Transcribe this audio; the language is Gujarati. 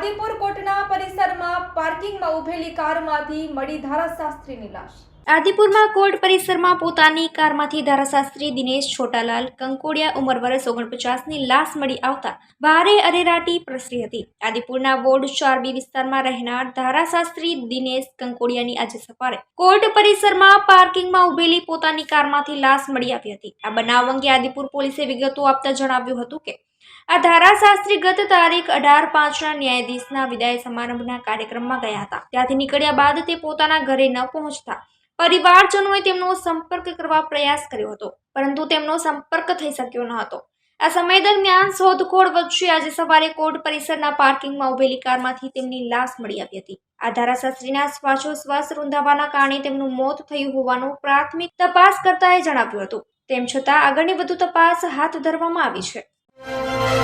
આદિપુર કોટના પરિસરમાં પાર્કિંગમાં ઉભેલી કારમાંથી મળી ધારાશાસ્ત્રીની લાશ આદિપુરમાં કોર્ટ પરિસરમાં પોતાની કારમાંથી ધારાશાસ્ત્રી દિનેશ છોટાલાલ કંકોડિયા ઉંમર વર્ષ ઓગણપચાસની લાશ મળી આવતા ભારે અરેરાટી પ્રસરી હતી. આદિપુરના વોર્ડ ચાર બી વિસ્તારમાં રહેનાર ધારાશાસ્ત્રી દિનેશ કંકોડિયાની આજે સવારે કોર્ટ પરિસરમાં પાર્કિંગમાં ઉભેલી પોતાની કારમાંથી લાશ મળી આવી હતી. આ બનાવ અંગે આદિપુર પોલીસે વિગતો આપતા જણાવ્યું હતું કે આ ધારાશાસ્ત્રી ગત તારીખ અઢાર પાંચના ન્યાયાધીશના વિદાય સમારંભના કાર્યક્રમમાં ગયા હતા. ત્યાંથી નીકળ્યા બાદ તે પોતાના ઘરે ન પહોંચતા. પરિવારજનોએ તેમનો સંપર્ક કરવા પ્રયાસ કર્યો હતો, પરંતુ તેમનો સંપર્ક થઈ શક્યો ન હતો. આ સમય દરમિયાન શોધખોળ વચ્ચે આજે સવારે કોર્ટ પરિસરના પાર્કિંગમાં ઉભેલી કારમાંથી તેમની લાશ મળી આવી હતી. આ ધારાશાસ્ત્રીના શ્વાસોશ્વાસ રૂંધાવાના કારણે તેમનું મોત થયું હોવાનું પ્રાથમિક તપાસ કરતાએ જણાવ્યું હતું. તેમ છતાં આગળની વધુ તપાસ હાથ ધરવામાં આવી છે. Bye.